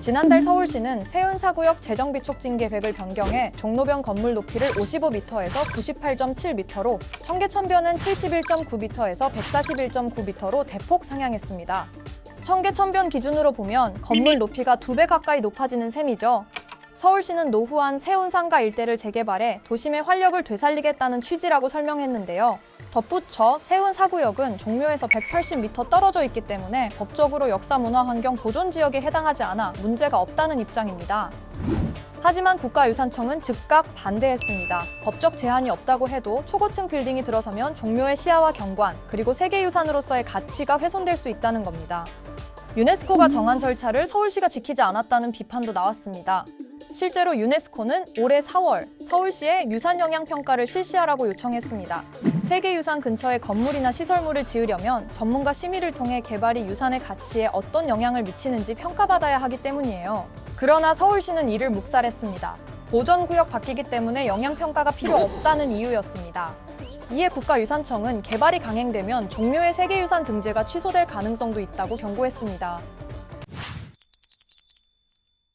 지난달 서울시는 세운사구역 재정비 촉진 계획을 변경해 종로변 건물 높이를 55m에서 98.7m로 청계천변은 71.9m에서 141.9m로 대폭 상향했습니다. 청계천변 기준으로 보면 건물 높이가 두 배 가까이 높아지는 셈이죠. 서울시는 노후한 세운상가 일대를 재개발해 도심의 활력을 되살리겠다는 취지라고 설명했는데요. 덧붙여 세운 사구역은 종묘에서 180m 떨어져 있기 때문에 법적으로 역사문화환경 보존 지역에 해당하지 않아 문제가 없다는 입장입니다. 하지만 국가유산청은 즉각 반대했습니다. 법적 제한이 없다고 해도 초고층 빌딩이 들어서면 종묘의 시야와 경관, 그리고 세계유산으로서의 가치가 훼손될 수 있다는 겁니다. 유네스코가 정한 절차를 서울시가 지키지 않았다는 비판도 나왔습니다. 실제로 유네스코는 올해 4월 서울시에 유산 영향 평가를 실시하라고 요청했습니다. 세계유산 근처에 건물이나 시설물을 지으려면 전문가 심의를 통해 개발이 유산의 가치에 어떤 영향을 미치는지 평가받아야 하기 때문이에요. 그러나 서울시는 이를 묵살했습니다. 보전구역 바뀌기 때문에 영향평가가 필요 없다는 이유였습니다. 이에 국가유산청은 개발이 강행되면 종묘의 세계유산 등재가 취소될 가능성도 있다고 경고했습니다.